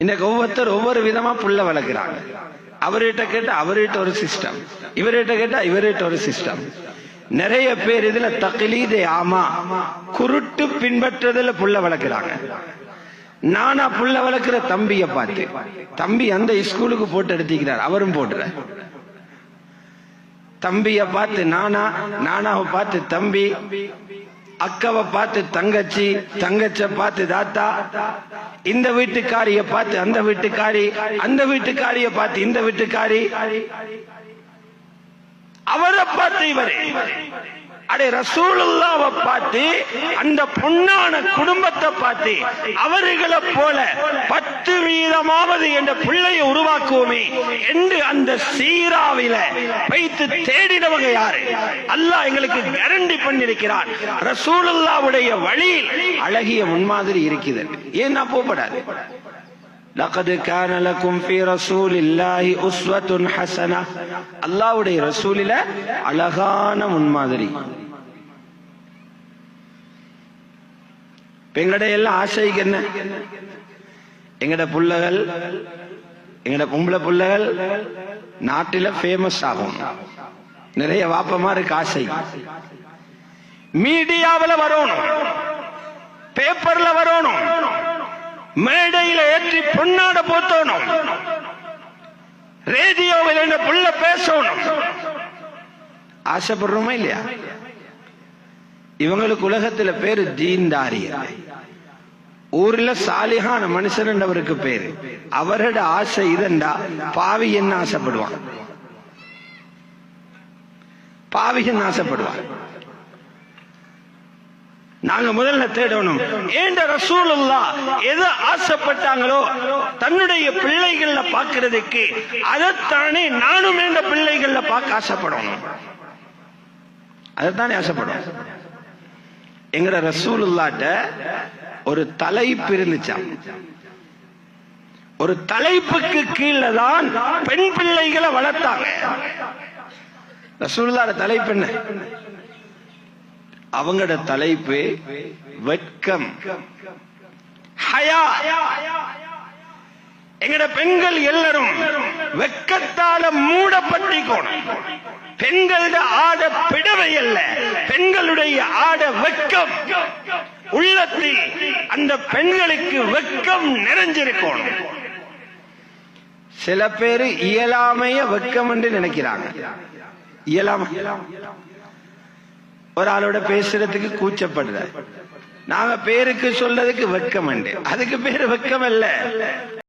இன்னைக்கு ஒவ்வொருத்தர் ஒவ்வொரு விதமா புள்ள வளர்க்குறாங்க. அவர்கிட்ட கேட்டா அவர்கிட்ட ஒரு சிஸ்டம் இவர்கிட்ட கேட்டா இவர்கிட்ட ஒரு சிஸ்டம் நிறைய பேர் இதுல தக்லீதே ஆமா குருட்டு பின்பற்றதுல புள்ள வளர்க்குறாங்க. நானா புள்ள வளர்க்கிற தம்பிய பார்த்து தம்பி அந்த ஸ்கூலுக்கு போட்டு எடுத்துக்கிறார் அவரும் போடுற தம்பிய பார்த்து நானா நானாவை பார்த்து தம்பி அக்காவை பார்த்து தங்கச்சி தங்கச்ச பார்த்து தாத்தா இந்த வீட்டுக்காரிய பார்த்து அந்த வீட்டுக்காரி அந்த வீட்டுக்காரிய பார்த்து இந்த வீட்டுக்காரி. அவரை பார்த்து இவரே. அடே ரசூலுல்லாவை பார்த்து அந்த பொண்ணான குடும்பத்தை பார்த்து அவர்களை போல பத்து வீதமாவது என்ற பிள்ளையை உருவாக்குவோமே என்று அந்த சீராவில வைத்து தேடினவங்க யாரு அல்லாஹ் எங்களுக்கு கேரண்டி பண்ணிருக்கிறான் ரசூலுல்லாவுடைய வழியில் அழகிய முன்மாதிரி இருக்குது ஏன் நான் போகப்படாது لقد كان لكم في رسول الله أسوة حسنة அல்லாஹ்வுடைய ரசூலில அழகான முன்மாதிரி இப்ப எங்கட எல்லாம் ஆசைக்கு என்ன எங்கட புள்ளகள் எங்கட பொம்பளை புள்ளகள் நாட்டில ஃபேமஸ் ஆகும். நிறைய வாப்பமாறு ஆசை மீடியாவில் வரணும். பேப்பர்ல வரணும். மேடையில ஏற்றி பொன்னாட போத்தணும். ரேடியோவில் என்ன புள்ள பேசணும். ஆசைப்படுறோமா இல்லையா? இவங்களுக்கு உலகத்துல பேரு தீன்தாரி ஊர்ல சாலிகான மனுஷன் அவருக்கு பேரு. அவரோட ஆசை இதண்டா. பாவி என்ன ஆசைப்படுவான்? பாவி என்ன ஆசைப்படுவான்? நாங்க முதல்ல தேடணும். ஏண்ட ரசூலுல்லா எதை ஆசைப்பட்டாங்களோ தன்னுடைய பிள்ளைகள்ல பாக்குறதுக்கு அதைத்தானே நானும் என்ற பிள்ளைகள்ல பார்க்க ஆசைப்படணும். அதைத்தானே ஆசைப்படும் எங்கட ரசூலுல்லாட்ட ஒரு தலைப்பு இருந்துச்சாம். ஒரு தலைப்புக்கு கீழே தான் பெண் பிள்ளைகளை வளர்த்தாங்க. ரசூல்லாட தலைப்பு என்ன? அவங்களோட தலைப்பு வெட்கம். ஹயா. எங்கட பெண்கள் எல்லாரும் வெக்கத்தால மூடப்பட்டிக்கோணும் பெண்களோட ஆட பிடவை அல்ல பெண்களுடைய ஆட வெக்கம். உள்ளத்தில் அந்த பெண்களுக்கு வெக்கம் நிறைஞ்சிருக்கணும் சில பேரு இயலாமைய வெக்கம் என்று நினைக்கிறாங்க. ஒரு ஆளோட பேசுறதுக்கு கூச்சப்படுற. நாங்க பேருக்கு சொல்றதுக்கு வெக்கம் அதுக்கு பேரு வெக்கம் அல்ல